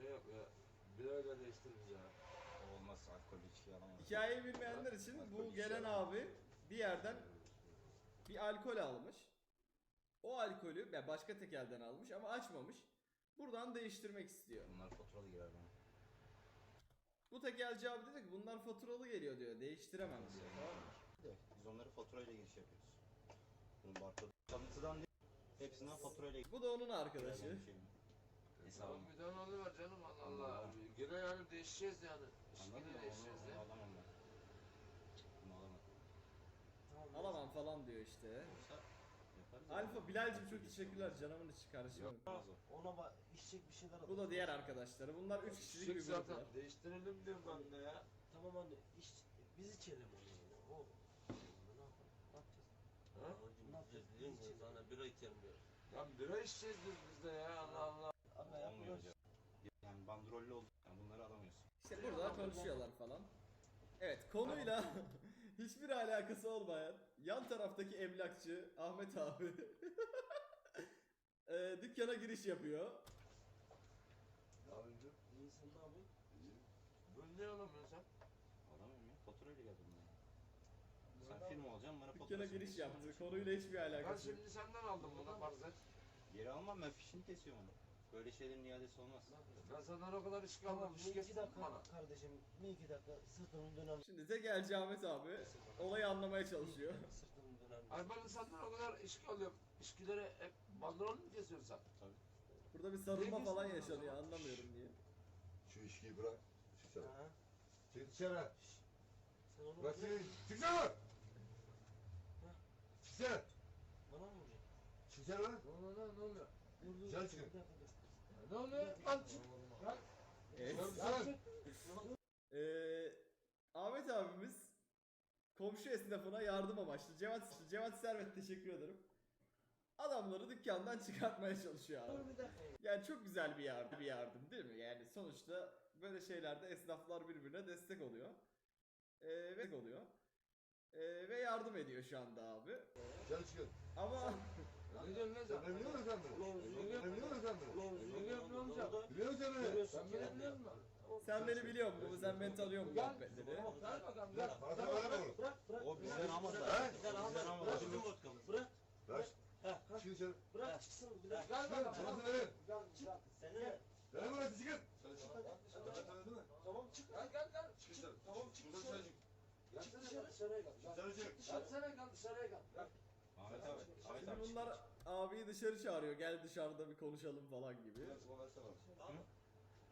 şey yap ya. Birayla değiştir bize ya. Olmaz alkol içki alamaz. Hikayeyi bilmeyenler için bu gelen abi bir yerden bir alkol almış. O alkolü ya başka tekelden almış ama açmamış. Buradan değiştirmek istiyor. Bunlar faturalı girer bana. Bu tekelci abi dedi ki bunlar faturalı geliyor diyor. Değiştiremem diyor. Tamam mı? De, Biz onları faturayla giriş yapıyoruz. Bunun barkodu kalıntıdan değil. Hepsinden faturayla Bu da onun arkadaşı. benim şeyim. Hesabım. Tamam bir tane alıver canım Allah Allah. Gene yani değişeceğiz yani. Mı? değişeceğiz ya. alamam ben. Bunu alamam. Alamam falan diyor işte. Yaparız. Alfa Bilal'cim çok teşekkürler canımın içi karışımı. Yapmaz o. Ona bak içecek bir şeyler Bu da diğer arkadaşları. Bunlar 3 kişilik bir zaten gruplar. değiştirelim diyorum ben de ya. Tamam anne iç, biz içelim onu. yani. O. Ne yapalım? Ne yapacağız? Ha? Ne yapacağız? Biz içelim. Sana bira içelim diyor. Ya bira içeceğiz biz, biz de ya Allah Allah. Olmuyor hocam. Yani bandrollü oldu. Yani bunları alamıyorsun. İşte burada konuşuyorlar falan. Evet konuyla hiçbir alakası olmayan yan taraftaki emlakçı Ahmet abi e, dükkana giriş yapıyor. İyi sen ne yapıyorsun? Bunu ne alamıyorsun sen? Alamıyorum ya. Faturayla geldim ben. Sen film alacaksın bana Dükkana faturasını giriş yaptı. Konuyla hiçbir Ben alakası yok. şimdi senden aldım bunu farz et. Geri almam ben fişini kesiyorum onu. Böyle şeylerin iadesi olmaz. Ben senden o kadar Tamam almamış bir iki dakika bana. kardeşim. Bir iki dakika sırtını dönelim. Şimdi tekelci Ahmet abi olayı anlamaya çalışıyor. Sırtını dönelim. Ay ben senden o kadar içki alıyorum. İçkileri hep bandrol mu kesiyorsun sen? Tabii. Burada bir sarılma falan yaşanıyor anlamıyorum niye. Şu içkiyi bırak. Çıksana. Ha? Çık dışarı. Sen onu Bırak bırak. seni. Çıksana. Çıksana. Bana mı vuracaksın? Çıksana lan. Ne oluyor ne oluyor? Dur dur. Dışarı Bir çıkın. Ne oluyor? Lan çık. Lan. Evet. Ee, Ahmet abimiz komşu esnafına yardım amaçlı. Cevat, Cevat Servet teşekkür ederim. Adamları dükkandan çıkartmaya çalışıyor abi. Yani çok güzel bir yardım, bir yardım değil mi? Yani sonuçta böyle şeylerde esnaflar birbirine destek oluyor. Ee, ve oluyor. Ee, ve yardım ediyor şu anda abi. Dışarı çıkın. Ama Ne diyorsun lan Sen sen? beni biliyor musun sen beni? Sen biliyor musun sen beni? Biliyorum sen beni? Sen beni biliyor musun? sen beni biliyor musun? Sen beni tanıyor musun muhabbetleri? Gel bakalım gel. Bana sen bana mı? Bırak bırak. O bizden. He? Bizden almadı. Bizim vodkamız. Bırak. Bırak. Çıkın dışarı. Bırak çıksın. Gel Çıkın. Burası benim. Çık. Seni. Benim burası çıkın. Tamam çık. Gel gel gel. Çık. Tamam çık Buradan çık. Çık dışarı. Dışarıya gel. Dışarı çık. Gel dışarıya gel dışarıya gel. Abi. Ahmet Şimdi abi. bunlar abiyi dışarı çağırıyor. Gel dışarıda bir konuşalım falan gibi. Biraz sola versene bana.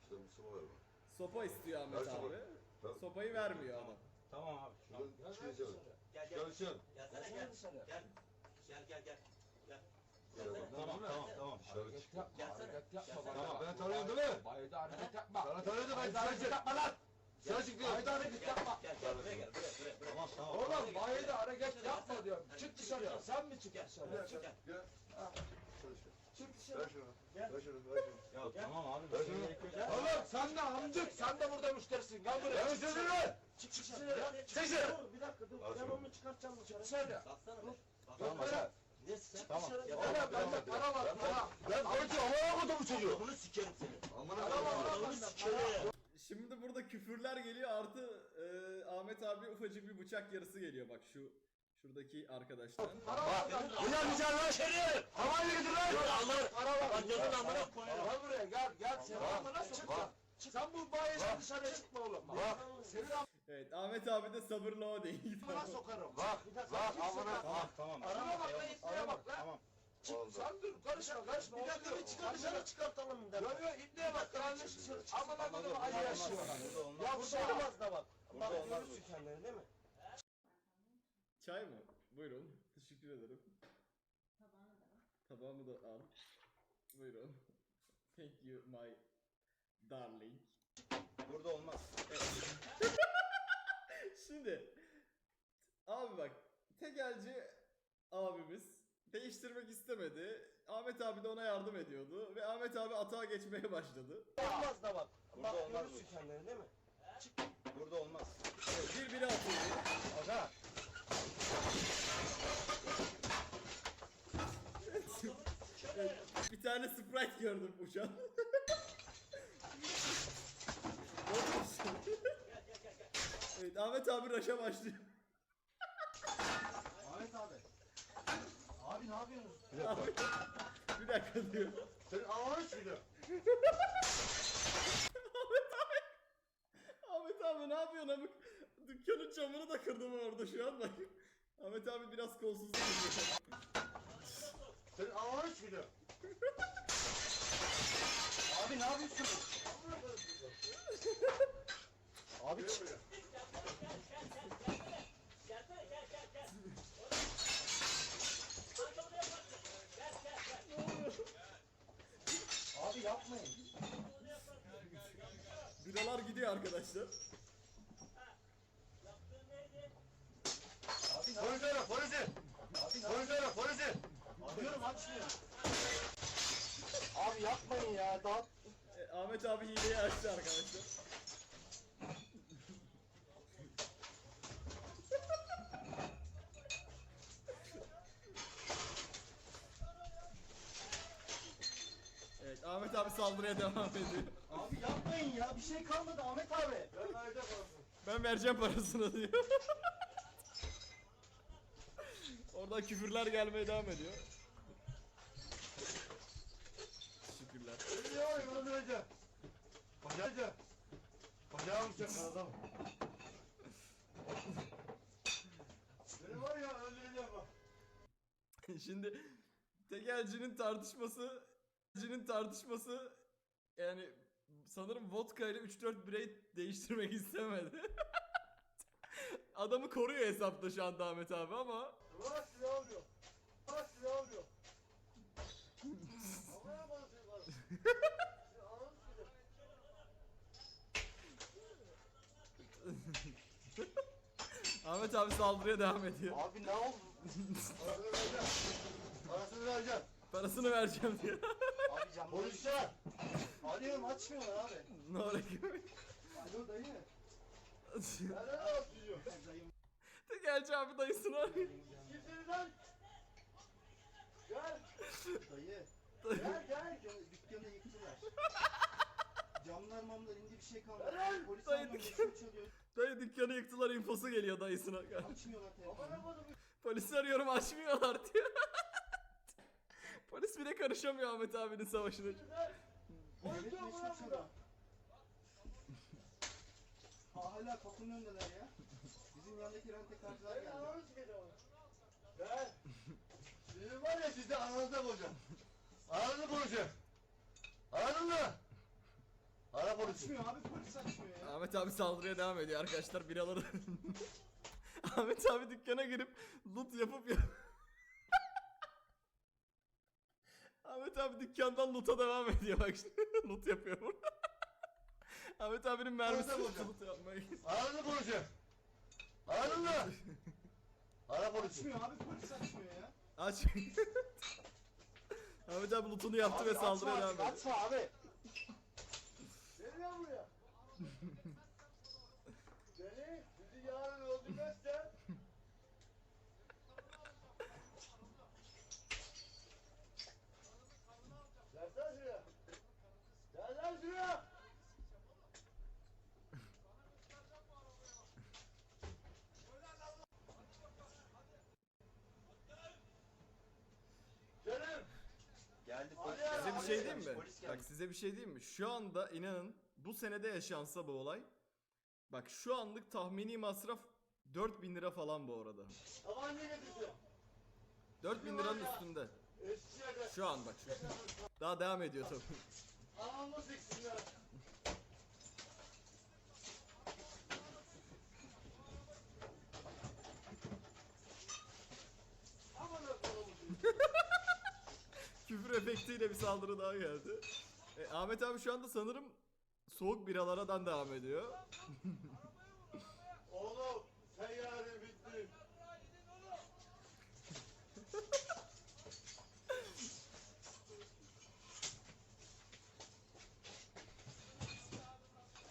İşte bu sola ver bana. Sopa istiyor Ahmet Ver sopa. abi. Tamam. Sopayı vermiyor adam. Tamam abi. Tamam. Şuradan Gel çıkın gel. Gel dışarı. Gelsene Gel gel. Gel. Gel gel gel. Tamam tamam tamam. Dışarı çık. Gelsene. Tamam ben tanıyorum değil mi? Bayda hareket yapma. Sana tanıyorum ben dışarı hareket yapma lan. Dışarı çık diyorum. Bayda hareket yapma. gel gel buraya gel buraya buraya. buraya. Tamam tamam. Oğlum bayda hareket yapma diyorum. Çık dışarıya. Sen mi çık dışarıya? Çık gel. Dışarı çık. Çık Ver şunu. Gel. Ver şunu. Ver şunu. Ya tamam abi. Ver şunu. Oğlum sen de amcık. Sen de burada müşterisin. Gel buraya. Ben sözünü ver. Çık dışarı. Çık dışarı. Dur bir dakika dur. Ben onu çıkartacağım dışarı. Dışarıya. Baksana be. Bak. Tamam bak. Ne sen? Tamam. Dışarı. Ya Oğlum bende para var para. Ben koydu havaya koydum bu çocuğu. Bunu sikerim seni. Allah'ım. lan Bunu sikerim. Şimdi burada küfürler geliyor artı e, Ahmet abi ufacık bir bıçak yarısı geliyor bak şu şuradaki arkadaştan. Para var bende. Uyan lan. İçeri. Havayla getir lan. Allah. Para var. Annenin amına koyuyorum. Gel buraya gel gel. Senin Bak, amına lan. Sen bu bayiden dışarıya çıkma oğlum. Bak. Senin Evet Ahmet abi de sabırla o değil. amına sokarım. Bak. Bak. Amına. Tamam tamam. Arama bak lan ipneye bak lan. Tamam. Çık sen dur karışma karışma. Bir dakika bir çıkar dışarı çıkartalım bir dakika. Yo yo ipneye bak yanlış. Koydum acı yaşıyor. Burada olmaz. Ya Burada şey olmaz da bak. Burada Bak olmaz görürsün kendini değil mi? Çay mı? Buyurun. Teşekkür ederim. Tabağını da var. Tabağımı da al. Buyurun. Thank you my darling. Burada olmaz. Şimdi abi bak tekelci abimiz değiştirmek istemedi. Ahmet abi de ona yardım ediyordu ve Ahmet abi atağa geçmeye başladı. Olmaz da bak. Burada bak, olmaz bu kendileri değil mi? Çık. Burada olmaz. Evet, birbiri atıldı. Aga. evet, bir tane Sprite gördüm uçan. Ne evet Ahmet abi raşa başlıyor. Abi yapıyorsunuz? Ahmet, bir dakika diyor. Senin ananı sikeceğim. Ahmet abi. Ahmet abi ne yapıyorsun amık? Dükkanın camını da kırdım orada şu an bak. Ahmet abi biraz yapıyor. Senin ananı sikeceğim. Abi ne yapıyorsunuz? Abi Gel gidiyor arkadaşlar. Abi ne Polisi ara polisi. Abi ne Polisi ara polisi. Arıyorum açmıyor. Abi yapmayın ya. Daha E, Ahmet abi hileyi açtı arkadaşlar. Evet Ahmet abi saldırıya devam ediyor. Abi yapmayın ya. Bir şey kalmadı Ahmet abi. Ben vereceğim parasını. Ben vereceğim parasını diyor. Oradan küfürler gelmeye devam ediyor. Şükürler. Beni yavrum öldüreceğim. Bacağım. Bacağım çakar adam. Beni var ya öldüreceğim bak. Şimdi tekelcinin tartışması tekelcinin tartışması yani sanırım vodka ile 3-4 birey değiştirmek istemedi. Adamı koruyor hesapta şu anda Ahmet abi ama Bırak silah alıyor. Silah alıyor. Bana silah sikeceğim. Ahmet abi saldırıya devam ediyor. Abi ne oldu? Parasını vereceğim. Parasını vereceğim. Parasını vereceğim diyor. Camları Polisler. arıyorum açmıyorlar abi. ne olacak? Alo dayı. Nereden atıyor? Tekelci abi dayısını arıyor. Kimsiniz lan? Gel. Dayı. Gel gel. Dükkanı, yıktılar. Camlar mamlar indi bir şey kalmadı. Polis Dayı başım çalıyor. Dayı dükkanı yıktılar infosu geliyor dayısına. Açmıyorlar telefonu. Polisi arıyorum açmıyorlar diyor. Polis bile karışamıyor Ahmet abinin savaşına. Oyuncu burada. Hala kapının önündeler ya. Bizim yandaki rentekarcılar geldi. Gel. Sizin var ya sizi ananıza koyacağım. Ananı koyacağım. Anladın mı? Ara polisi. Açmıyor abi polis açmıyor ya. Ahmet abi saldırıya devam ediyor arkadaşlar biraları. Ahmet abi dükkana girip loot yapıp yap. Ahmet abi dükkandan loot'a devam ediyor bak şimdi. loot yapıyor burada. Ahmet abinin mermisi loot bulacağım. loot yapmaya gidiyor. Ananı koyacağım. Anladın mı? Ara polisi. Açmıyor abi polis açmıyor ya. Aç. Ahmet abi loot'unu yaptı ve Abi saldırıya açma, devam ediyor. Açma abi. Gel lan buraya. Seni bizi yarın öldürmezsen Gelsene şuraya. Gel lan şuraya. Gelin. Geldi polis. Size bir şey diyeyim mi? Polis Bak size bir şey diyeyim mi? Şu anda inanın bu senede yaşansa bu olay. Bak şu anlık tahmini masraf 4000 lira falan bu arada. Tabanca getirsin. 4000 liranın üstünde. Şu an bak şu. Daha devam ediyor tabii. Anamı siksinler. Aman Allah'ım. Küfür efektiyle bir saldırı daha geldi. E, Ahmet abi şu anda sanırım soğuk biralardan devam ediyor. Oğlum sen yarın bittin.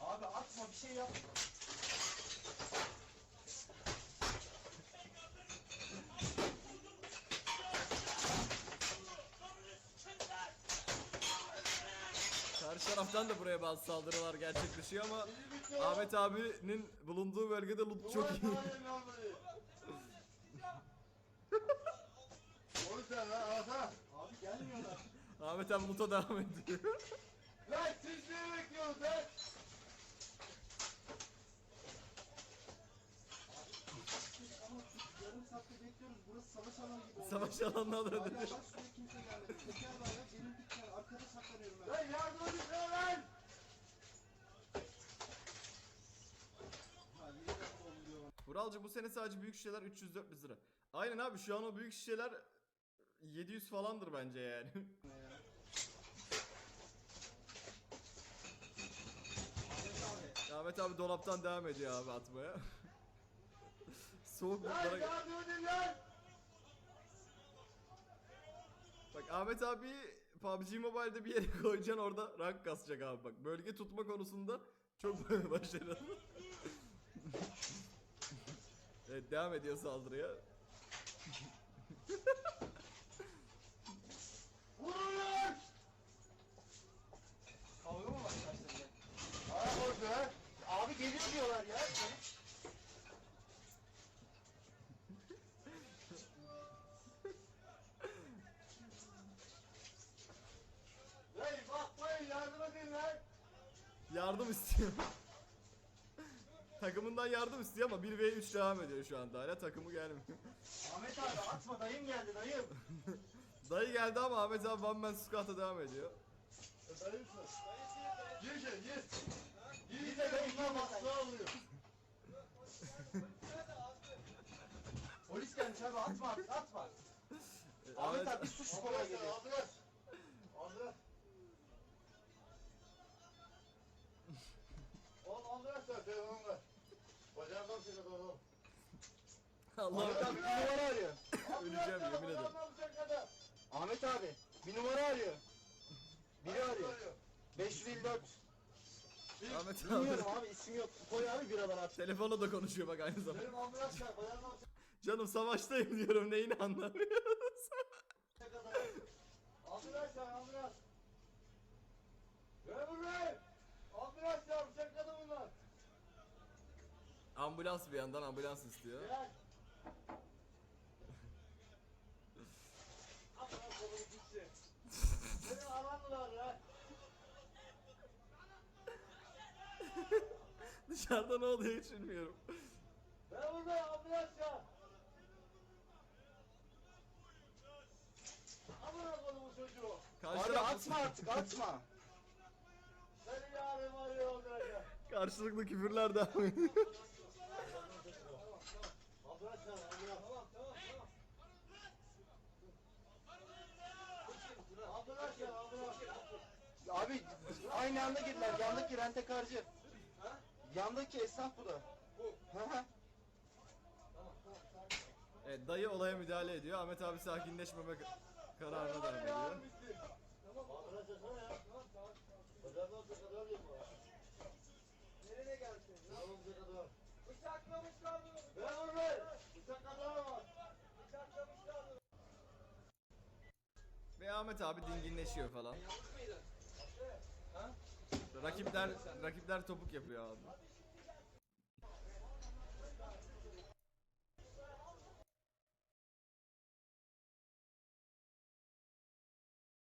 Abi atma bir şey yap. Karşı taraftan da buraya bazı saldırılar gerçekleşiyor ama Ahmet abinin bulunduğu bölgede loot çok iyi. Oğlum sen lan anasana. Abi gelmiyorlar. Ahmet abi loot'a devam ediyor. Lan siz ne bekliyorsunuz lan? Yarım saatte bekliyoruz. Burası savaş alanı gibi. Savaş alanına döndü. bak şuraya kimse gelmedi. Teker var ya benim dükkan. Arkada saklanıyorum ben. Lan yardım edin lan! Ha yine de Vuralcı bu sene sadece büyük şişeler 300-400 lira. Aynen abi şu an o büyük şişeler 700 falandır bence yani. Ahmet abi dolaptan devam ediyor abi atmaya. Soğuk Lan lootlara... yardım edin lan! Bak Ahmet abi PUBG Mobile'de bir yere koyacaksın orada rank kasacak abi bak. Bölge tutma konusunda çok başarılı. Evet devam ediyor saldırıya. Vurun! Kavga mı başlar sende? Aa boş ver. Abi geliyor diyorlar ya. Lan bakmayın yardım edin lan! Yardım istiyor. Takımından yardım istiyor ama 1v3 devam ediyor şu anda hala takımı gelmiyor. Ahmet abi atma dayım geldi dayım. Dayı geldi ama Ahmet abi one man squat'a devam ediyor. Dayımsın. Gir gir. Gir Gir dayım, gir de baskı alıyor. Polis gelmiş abi atma at- atma. Ahmet abi bir şu kolay geliyor. Ahmet abi bir numara arıyor. öleceğim yemin ederim. Ahmet abi bir numara arıyor. Biri arıyor. 554. Ahmet abi Bilmiyorum abi isim yok. Koy abi biradan at. telefonla da konuşuyor bak aynı zamanda. Benim ambulans. Bacağından Canım savaştayım diyorum neyini anlamıyoruz. çekil kadar. Ambulans gel ambulans. Memur bey. Ambulans. Çek kadın bunlar. ambulans bir yandan ambulans istiyor. Gel. Dışarıda ne oluyor hiç bilmiyorum. Memur bey ambulans gel. Amına kolumu çocuğu. Karşı Abi atma artık atma. Seni yarım arıyor olacak. karşılıklı küfürler devam ediyor. Ambulans gel ambulans. Tamam tamam tamam. Ambulans gel ambulans. Abi aynı anda girdiler. Yandaki rentekarcı. Yandaki esnaf bu da. Hı hı. Evet, dayı olaya müdahale ediyor. Ahmet abi sakinleşmeme kararına devam ediyor. Tamam. Tamam tamam. Nereye gelsin? Bıçaklamışlar bunu. Bıçaklamışlar. Ve Ahmet abi dinginleşiyor falan. Rakipler rakipler topuk yapıyor abi.